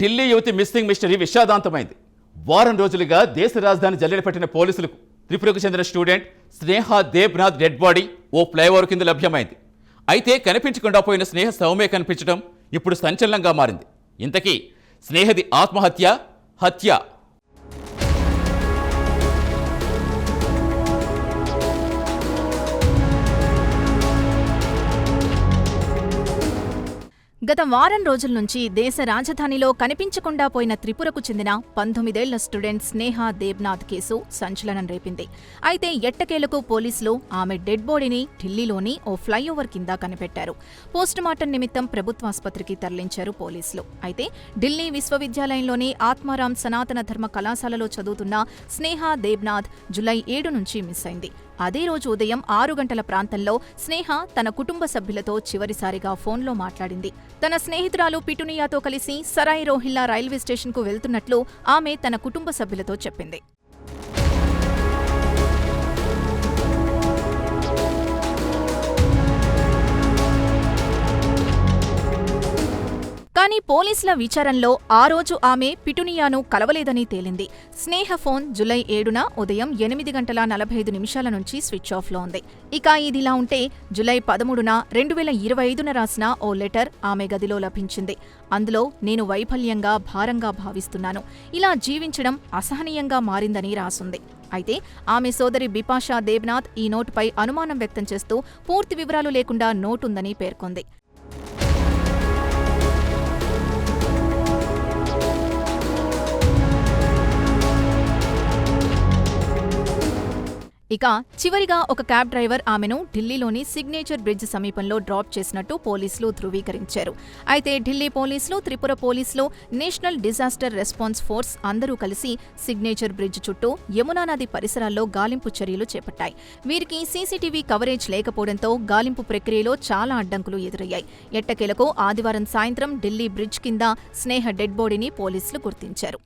ఢిల్లీ యువతి missing mystery విషాదాంతమైంది. వారం రోజులుగా దేశ రాజధాని జల్లెడ పెట్టిన పోలీసులకు త్రిపురకు చెందిన student Sneha Debnath dead body ఓ ఫ్లైఓవర్ కింద లభ్యమైంది. అయితే కనిపించకుండా పోయిన స్నేహ సౌమ్య కనిపించడం ఇప్పుడు సంచలనంగా మారింది. ఇంతకీ స్నేహది ఆత్మహత్య హత్య గత వారం రోజుల నుంచి దేశ రాజధానిలో కనిపించకుండా పోయిన త్రిపురకు చెందిన పంతొమ్మిదేళ్ళ స్టూడెంట్ స్నేహ దేబ్నాథ్ కేసు సంచలనం రేపింది. అయితే ఎట్టకేలకు పోలీసులు ఆమె డెడ్ బాడీని ఢిల్లీలోని ఓ ఫ్లైఓవర్ కింద కనిపెట్టారు. పోస్టుమార్టం నిమిత్తం ప్రభుత్వాసుపత్రికి తరలించారు పోలీసులు. అయితే ఢిల్లీ విశ్వవిద్యాలయంలోని ఆత్మారాం సనాతన ధర్మ కళాశాలలో చదువుతున్న స్నేహ దేబ్నాథ్ జులై ఏడు నుంచి మిస్ అయింది. అదే రోజు ఉదయం ఆరు గంటల ప్రాంతంలో స్నేహ తన కుటుంబ సభ్యులతో చివరిసారిగా ఫోన్లో మాట్లాడింది. తన స్నేహితురాలు పిటునియాతో కలిసి సరాయి రోహిల్లా రైల్వే స్టేషన్కు వెళ్తున్నట్లు ఆమె తన కుటుంబ సభ్యులతో చెప్పింది. కానీ పోలీసుల విచారణలో ఆ రోజు ఆమె పిటునియాను కలవలేదని తేలింది. స్నేహ ఫోన్ జులై ఏడున ఉదయం ఎనిమిది గంటల నలభై ఐదు నిమిషాల నుంచి స్విచ్ ఆఫ్లో ఉంది. ఇక ఇదిలా ఉంటే జులై పదమూడున రెండు వేల ఇరవై ఐదున రాసిన ఓ లెటర్ ఆమె గదిలో లభించింది. అందులో నేను వైఫల్యంగా భారంగా భావిస్తున్నాను. ఇలా జీవించడం అసహనీయంగా మారిందని రాసుంది. అయితే ఆమె సోదరి బిపాషా దేవ్నాథ్ ఈ నోటుపై అనుమానం వ్యక్తం చేస్తూ పూర్తి వివరాలు లేకుండా నోటుందని పేర్కొంది. ఇక చివరిగా ఒక క్యాబ్ డ్రైవర్ ఆమెను ఢిల్లీలోని సిగ్నేచర్ బ్రిడ్జ్ సమీపంలో డ్రాప్ చేసినట్టు పోలీసులు ధృవీకరించారు. అయితే ఢిల్లీ పోలీసులు త్రిపుర పోలీసులు నేషనల్ డిజాస్టర్ రెస్పాన్స్ ఫోర్స్ అందరూ కలిసి సిగ్నేచర్ బ్రిడ్జ్ చుట్టూ యమునా నది పరిసరాల్లో గాలింపు చర్యలు చేపట్టాయి. వీరికి సీసీటీవీ కవరేజ్ లేకపోవడంతో గాలింపు ప్రక్రియలో చాలా అడ్డంకులు ఎదురయ్యాయి. ఎట్టకేలకు ఆదివారం సాయంత్రం ఢిల్లీ బ్రిడ్జ్ కింద స్నేహ డెడ్ బాడీని పోలీసులు గుర్తించారు.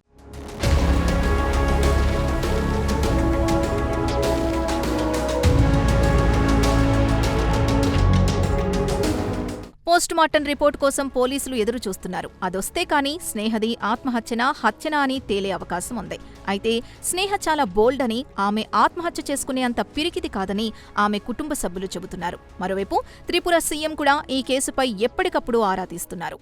పోస్టుమార్టం రిపోర్ట్ కోసం పోలీసులు ఎదురు చూస్తున్నారు అదొస్తే కానీ స్నేహది ఆత్మహత్యనా హత్యనా అని తేలే అవకాశం ఉంది. అయితే స్నేహ చాలా బోల్డ్ అని ఆమె ఆత్మహత్య చేసుకునే అంత పిరికిది కాదని ఆమె కుటుంబ సభ్యులు చెబుతున్నారు. మరోవైపు త్రిపుర సీఎం కూడా ఈ కేసుపై ఎప్పటికప్పుడు ఆరా తీస్తున్నారు.